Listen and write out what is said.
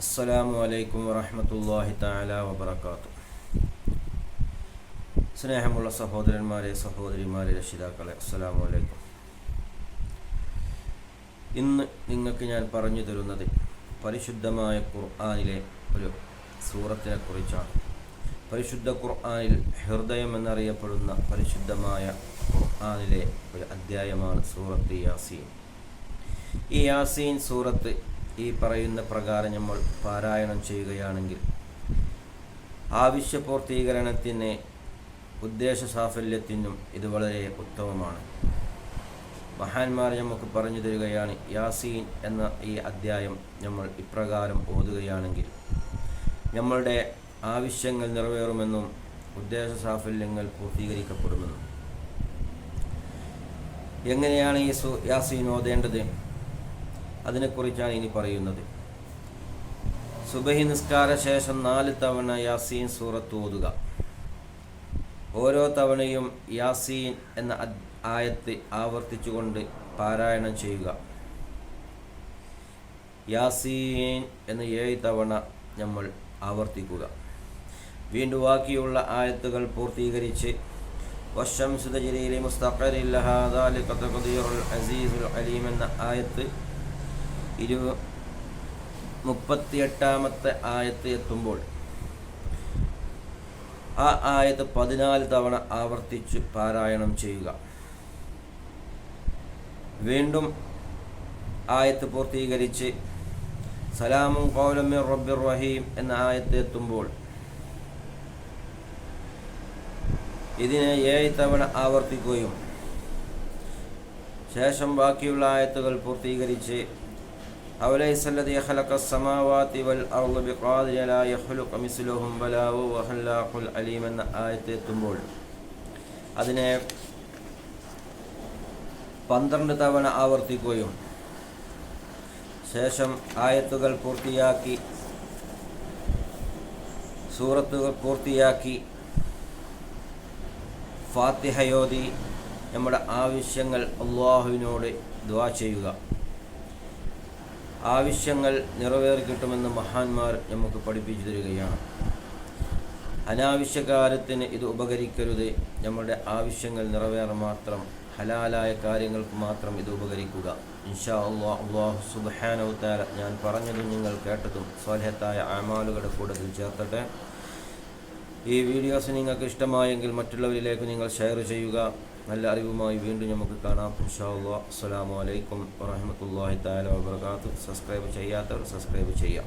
അസ്സലാമു അലൈക്കും വറഹമത്തല്ലാഹി താല വബർക്കാത്തു സ്നേഹമുള്ള സഹോദരന്മാരെ സഹോദരിമാരെ രക്ഷിതാക്കളെ അസ്സലാമു അലൈക്കും. ഇന്ന് നിങ്ങൾക്ക് ഞാൻ പറഞ്ഞു തരുന്നത് പരിശുദ്ധമായ ഖുർആാനിലെ ഒരു സൂറത്തിനെ കുറിച്ചാണ് പരിശുദ്ധ ഖുർആാനിൽ ഹൃദയം എന്നറിയപ്പെടുന്ന പരിശുദ്ധമായ ഖുർആാനിലെ ഒരു അധ്യായമാണ് സൂറത്ത് യാസീൻ. ഈ യാസീൻ സൂറത്ത് ഈ പറയുന്ന പ്രകാരം നമ്മൾ പാരായണം ചെയ്യുകയാണെങ്കിൽ ആവശ്യപൂർത്തീകരണത്തിന് ഉദ്ദേശ സാഫല്യത്തിനും ഇത് വളരെ ഉത്തമമാണ്. മഹാന്മാർ നമുക്ക് പറഞ്ഞു തരികയാണ് യാസീൻ എന്ന ഈ അധ്യായം നമ്മൾ ഇപ്രകാരം ഓതുകയാണെങ്കിൽ നമ്മളുടെ ആവശ്യങ്ങൾ നിറവേറുമെന്നും ഉദ്ദേശ സാഫല്യങ്ങൾ പൂർത്തീകരിക്കപ്പെടുമെന്നും. എങ്ങനെയാണ് ഈ യാസീൻ ഓതേണ്ടത്? അതിനെക്കുറിച്ചാണ് ഇനി പറയുന്നത്. സുബഹി നിസ്കാര ശേഷം നാല് തവണ യാസീൻ സൂറത്ത് ഓതുക. ഓരോ തവണയും യാസീൻ എന്ന ആയത്ത് ആവർത്തിച്ചുകൊണ്ട് പാരായണം ചെയ്യുക. യാസീൻ എന്ന ഏഴ് തവണ നമ്മൾ ആവർത്തിക്കുക. വീണ്ടും ബാക്കിയുള്ള ആയത്തുകൾ പൂർത്തീകരിച്ച് മുസ്തഖലി മുസ്തഖറില്ലഹാദാലി കത്തഖദീറുൽ അസീസുൽ അലീം എന്ന ആയത്ത് ഇരു മുപ്പത്തിയെട്ടാമത്തെ ആയത്ത് എത്തുമ്പോൾ ആ ആയത്ത് പതിനാല് തവണ ആവർത്തിച്ച് പാരായണം ചെയ്യുക. വീണ്ടും ആയത്ത് പൂർത്തീകരിച്ച് സലാമും കൗലമ്യ റബ്ബിർ റഹീം എന്ന ആയത്ത് എത്തുമ്പോൾ ഇതിനെ ഏഴ് തവണ ആവർത്തിക്കുകയും ശേഷം ബാക്കിയുള്ള ആയത്തുകൾ പൂർത്തീകരിച്ച് أوليس الذي خلق السماوات والأرض بقادر لا يخلق مثلهم بلا وهو خلاق العليم എന്ന ആയത്ത് എത്തുമ്പോൾ അതിനെ പന്ത്രണ്ട് തവണ ആവർത്തിക്കുകയും ശേഷം ആയത്തുകൾ പൂർത്തിയാക്കി സൂറത്തുകൾ പൂർത്തിയാക്കി ഫാത്തിഹയോതി നമ്മുടെ ആവശ്യങ്ങൾ അള്ളാഹുവിനോട് ദ്വാ ചെയ്യുക ആവശ്യങ്ങൾ നിറവേറി കിട്ടുമെന്ന് മഹാന്മാർ നമുക്ക് പഠിപ്പിച്ചു തരികയാണ്. അനാവശ്യ കാര്യത്തിന് ഇത് ഉപകരിക്കരുത്. നമ്മുടെ ആവശ്യങ്ങൾ നിറവേറാൻ മാത്രം ഹലാലായ കാര്യങ്ങൾക്ക് മാത്രം ഇത് ഉപകരിക്കുക. ഇൻഷാ അള്ളാ അള്ളാഹു സുബാനവത്താല ഞാൻ പറഞ്ഞതും നിങ്ങൾ കേട്ടതും. സ്വലഹത്തായ ആമാലുകളുടെ കൂടെ ചേർത്തട്ടെ. ഈ വീഡിയോസ് നിങ്ങൾക്ക് ഇഷ്ടമായെങ്കിൽ മറ്റുള്ളവരിലേക്ക് നിങ്ങൾ ഷെയർ ചെയ്യുക. നല്ല അറിവുമായി വീണ്ടും നമുക്ക് കാണാം. ഇൻഷാല്ലാ അസ്സാം വലൈക്കും വറഹമത്തല്ലാഹി താല വാബർക്കാത്തു സബ്സ്ക്രൈബ് ചെയ്യാത്തവർ സബ്സ്ക്രൈബ് ചെയ്യാം.